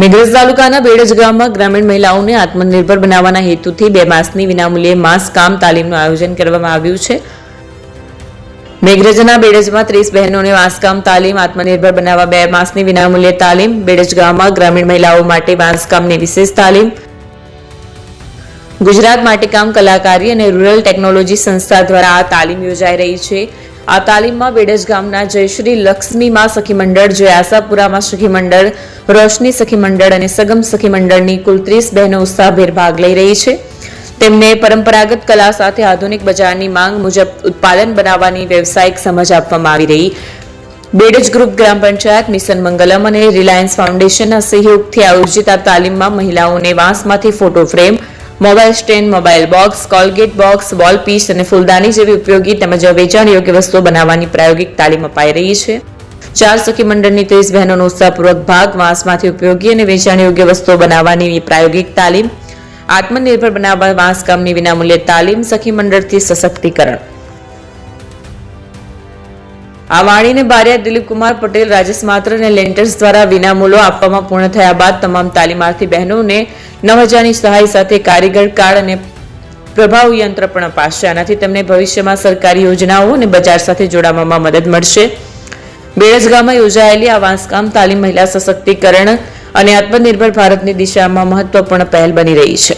મેઘરજ તાલુકાના બેડજ ગામમાં ગ્રામીણ મહિલાઓને આત્મનિર્ભર બનાવવાના હેતુથી બે માસની વિનામૂલ્યે માસ કામ તાલીમનું આયોજન કરવામાં આવ્યું છે. મેઘરજના બેડજમાં ત્રીસ બહેનોને વાંસકામ તાલીમ, આત્મનિર્ભર બનાવવા બે માસની વિનામૂલ્યે તાલીમ, બેડજ ગામમાં ગ્રામીણ મહિલાઓ માટે વાંસકામની વિશેષ તાલીમ. ગુજરાત માટીકામ કલાકારી અને રૂરલ ટેકનોલોજી સંસ્થા દ્વારા આ તાલીમ યોજાઈ રહી છે. આ તાલીમમાં બેડજ ગામના જયશ્રી લક્ષ્મીમાં સખી મંડળ, જયાસાપુરામાં સખી મંડળ રોશની સખી મંડળ અને સગમ સખી મંડળની કુલ ત્રીસ બહેનો ઉત્સાહભેર ભાગ લઈ રહી છે. તેમને પરંપરાગત કલા સાથે આધુનિક બજારની માંગ મુજબ ઉત્પાદન બનાવવાની વ્યવસાયિક સમજ આપવામાં આવી રહી. બેડજ ગ્રુપ ગ્રામ પંચાયત, મિશન મંગલમ અને રિલાયન્સ ફાઉન્ડેશનના સહયોગથી આયોજિત આ તાલીમમાં મહિલાઓને વાંસમાંથી photo frame, mobile stand, mobile box, Colgate box, wall piece અને ફૂલદાની જેવી ઉપયોગી તેમજ વેચાણ યોગ્ય વસ્તુઓ બનાવવાની પ્રાયોગિક તાલીમ અપાઈ રહી છે. ચાર સખી મંડળની ત્રીસ બહેનોનો ઉત્સાહપૂર્વક ભાગ વાંસમાંથી ઉપયોગી અને વેચાણ યોગ્ય વસ્તુઓ બનાવવાની પ્રાયોગિક તાલીમ, આત્મનિર્ભર બનાવવા વાંસ વિનામૂલ્યે તાલીમ, સખી મંડળથી સશક્તિકરણ. આ વાણીને બારિયા દિલીપકુમાર પટેલ, રાજેશ માત્ર અને લેન્ટર્સ દ્વારા વિનામૂલ્યો આપવામાં પૂર્ણ થયા બાદ તમામ તાલીમાર્થી બહેનોને નવ હજારની સહાય સાથે કારીગર કાર્ડ અને પ્રભાવ યંત્ર પણ અપાશે. આનાથી તેમને ભવિષ્યમાં સરકારી યોજનાઓ અને બજાર સાથે જોડાવામાં મદદ મળશે. બેડજ ગામમાં યોજાયેલી આ વાંસકામ તાલીમ મહિલા સશક્તિકરણ અને આત્મનિર્ભર ભારતની દિશામાં મહત્વપૂર્ણ પહેલ બની રહી છે.